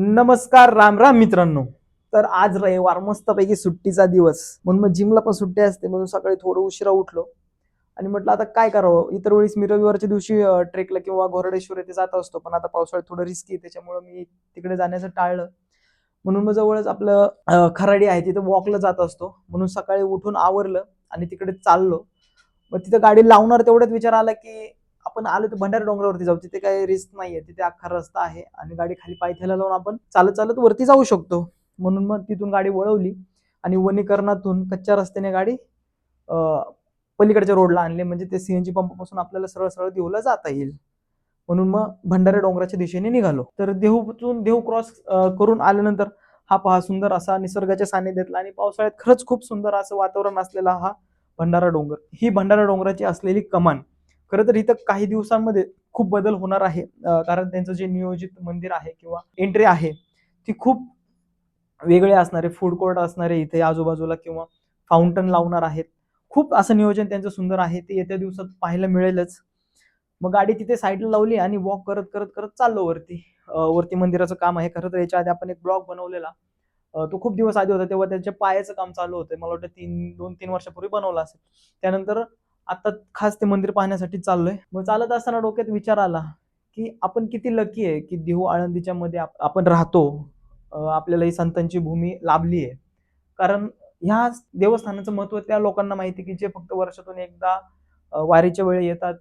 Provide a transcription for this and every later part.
नमस्कार राम राम मित्रांनो. तर आज रविवार मस्तपैकी सुट्टीचा दिवस. म्हणून मग जिमला पण सुट्टी असते म्हणून सकाळी थोडं उशिरा उठलो. आणि म्हटलं आता काय करावं? इतर वेळेस मी रविवारच्या दिवशी ट्रेकला किंवा घोरडेश्वर येथे जात असतो पण आता पावसाळ्यात थोडं रिस्की आहे त्याच्यामुळे मी तिकडे जाण्याचं टाळलं. म्हणून मग जवळच आपलं खराडी आहे तिथं वॉकला जात असतो. म्हणून सकाळी उठून आवरलं आणि तिकडे चाललो. मग तिथं गाडी लावणार तेवढ्यात विचार आला की आपण आलो तर भंडारा डोंगरावरती जाऊ. तिथे काही रिस्क नाहीये. तिथे अख्खा रस्ता आहे आणि गाडी खाली पायथ्याला लावून आपण चालत चालत वरती जाऊ शकतो. म्हणून मग तिथून गाडी वळवली आणि वनीकरणातून कच्च्या रस्त्याने गाडी पलीकडच्या रोडला आणले. म्हणजे ते सीएनजी पंपापासून आपल्याला सरळ सरळ देऊला जाता येईल. म्हणून मग भंडारा डोंगराच्या दिशेने निघालो. तर देहूतून देहू क्रॉस करून आल्यानंतर हा पहा सुंदर असा निसर्गाच्या सानिध्यातला आणि पावसाळ्यात खरंच खूप सुंदर असं वातावरण असलेला हा भंडारा डोंगर. ही भंडारा डोंगराची असलेली कमान. खरं तर इथं काही दिवसांमध्ये खूप बदल होणार आहे. कारण त्यांचं जे नियोजित मंदिर आहे किंवा एंट्री आहे ती खूप वेगळे असणारे फूड कोर्ट असणारे इथे आजूबाजूला किंवा फाउंटन लावणार आहेत. खूप असं नियोजन त्यांचं सुंदर आहे. ते येत्या दिवसात पाहायला मिळेलच. मग गाडी तिथे साईडला लावली आणि वॉक करत करत करत चाललो वरती. वरती मंदिराचं काम आहे. खरं तर याच्या आधी आपण एक ब्लॉग बनवलेला. तो खूप दिवस आधी होता. तेव्हा त्याच्या पायाचं काम चालू होतं. मला वाटतं तीन दोन तीन वर्षापूर्वी बनवला असेल. त्यानंतर आता खास ते मंदिर पाहण्यासाठी चाललोय. मग चालत असताना डोक्यात विचार आला की आपण किती लकी आहे की देहू आळंदीच्या मध्ये आप- आपण राहतो. आपल्याला ही संतांची भूमी लाभली आहे. कारण ह्या देवस्थानाचं महत्त्व त्या लोकांना माहिती की जे फक्त वर्षातून एकदा वारीच्या वेळी येतात.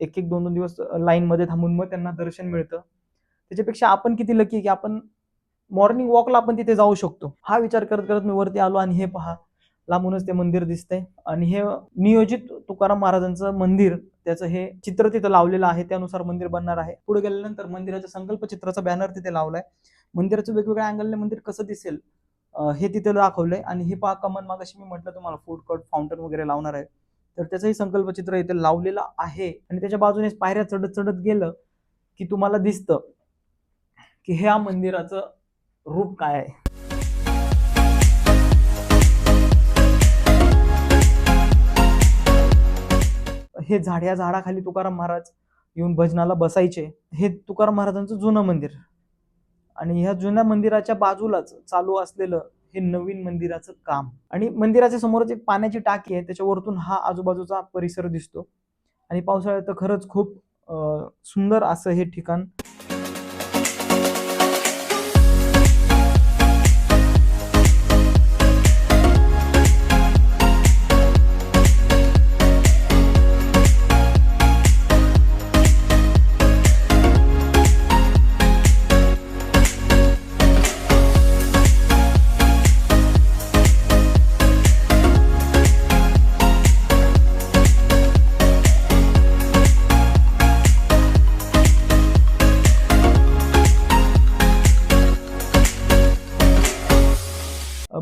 एक एक दोन दोन दिवस लाईन मध्ये थांबून मग त्यांना दर्शन मिळतं. त्याच्यापेक्षा आपण किती लकी आहे की आपण मॉर्निंग वॉकला आपण तिथे जाऊ शकतो. हा विचार करत करत मी वरती आलो आणि हे पहा. लांबूनच ते मंदिर दिसतंय. आणि हे नियोजित तुकाराम महाराजांचं मंदिर त्याचं हे चित्र तिथं लावलेलं आहे त्यानुसार मंदिर बनणार आहे. पुढे गेल्यानंतर मंदिराच्या संकल्प चित्राचा बॅनर तिथे लावलाय. मंदिराचं वेगवेगळ्या अँगलने मंदिर कसं दिसेल हे तिथे दाखवलंय. आणि हे पहा कमन मागाशी मी म्हटलं तुम्हाला फूड कोर्ट फाउंटन वगैरे लावणार आहे. तर त्याचंही संकल्प चित्र इथे लावलेलं आहे. आणि त्याच्या बाजूने पायऱ्या चढत चढत गेलं की तुम्हाला दिसतं की ह्या मंदिराचं रूप काय आहे. हे झाड या झाडाखाली तुकाराम महाराज येऊन भजनाला बसायचे. हे तुकाराम महाराजांचं जुनं मंदिर. आणि ह्या जुन्या मंदिराच्या बाजूलाच चालू असलेलं हे नवीन मंदिराचं काम. आणि मंदिराच्या समोरच एक पाण्याची टाकी आहे. त्याच्यावरतून हा आजूबाजूचा परिसर दिसतो. आणि पावसाळ्यात तर खरंच खूप सुंदर असं हे ठिकाण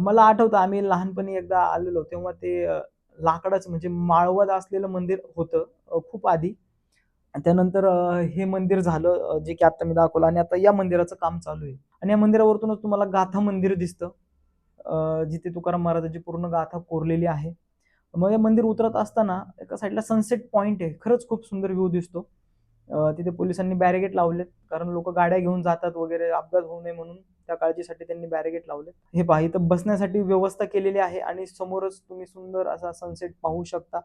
मला आठवतं आम्ही लहानपणी एकदा आलेलो तेव्हा ते अं, लाकडाचं म्हणजे माळवत असलेलं मंदिर होतं खूप आधी. त्यानंतर हे मंदिर झालं जे की आता मी दाखवलं आणि आता या मंदिराचं काम चालू आहे. आणि या मंदिरावरतूनच तुम्हाला गाथा मंदिर दिसतं जिथे तुकाराम महाराजांची पूर्ण गाथा कोरलेली आहे. मग हे मंदिर उतरत असताना एका साईडला सनसेट पॉईंट आहे. खरंच खूप सुंदर व्ह्यू दिसतो. तिथे पोलिसांनी बॅरिगेट लावलेत कारण लोक गाड्या घेऊन जातात वगैरे अपघात होऊ नये म्हणून. त्या काळजीसाठी त्यांनी बॅरिगेट लावले हे पहा इथं बसण्यासाठी व्यवस्था केलेली आहे आणि समोरच तुम्ही सुंदर असा सनसेट पाहू शकता.